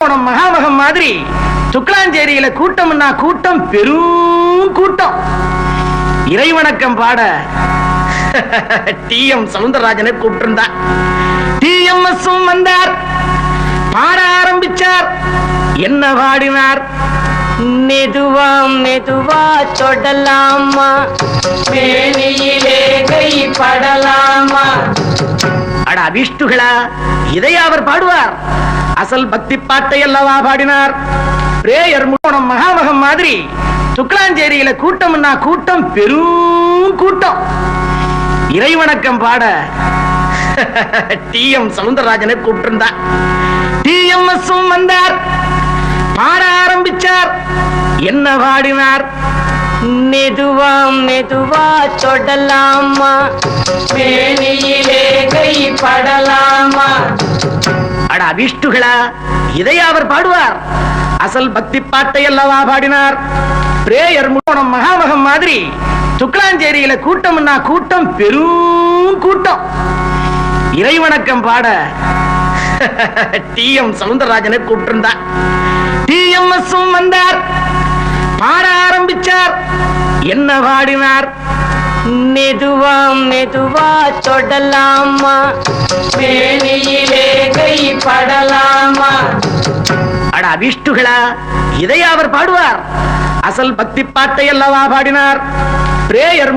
மகாமகம் மாதிரி சுக்லாஞ்சேரியில கூட்டம்னா கூட்டம் பெரும் கூட்டம். இறைவணக்கம் பாட டி எம் சவுந்தரராஜனை கூப்பிட்டிருந்தா டி எம் எஸ் வந்தார். பாட ஆரம்பிச்சார். என்ன பாடினார்? மெதுவா மெதுவா தொடலாமா மேனியிலே கை படலாமா? அபிஷ்டுகளா இதை அவர் பாடுவார்? அசல் பக்தி பாட்டை அல்லவா பாடினார்? பிரேயர் முகோணம் மகாமகம் மாதிரி சுக்லாஞ்சேரியில கூட்டம்னா கூட்டம் பெரும் கூட்டம். இறைவணக்கம் பாட டி எம் சவுந்தரராஜனை கூப்பிட்டிருந்தா டி எம் எஸ் வந்தார். பாட ஆரம்பிச்சார். என்ன பாடினார்? மெதுவா மெதுவா தொடலாமா படலாமா? அட இதை அவர் பாடுவார்? அசல் பக்தி பாட்டை அல்லவா பாடினார்? பிரேயர் முகோணம் மகாமகம் மாதிரி துக்லாஞ்சேரியில கூட்டம்னா கூட்டம் பெரும் கூட்டம். இறைவணக்கம் பாட டி எம் சவுந்தரராஜனை கூப்பிட்டிருந்தார். டி எம் எஸ் வந்தார். பாட ஆரம்பிச்சார். என்ன பாடினார்? மெதுவா மெதுவா தொடலாமா? மேனியிலே கை படலாமா? அட அபிஷ்டுகளா இதை அவர் பாடுவார்? அசல் பக்தி பாட்டை அல்லவா பாடினார்? பிரேயர்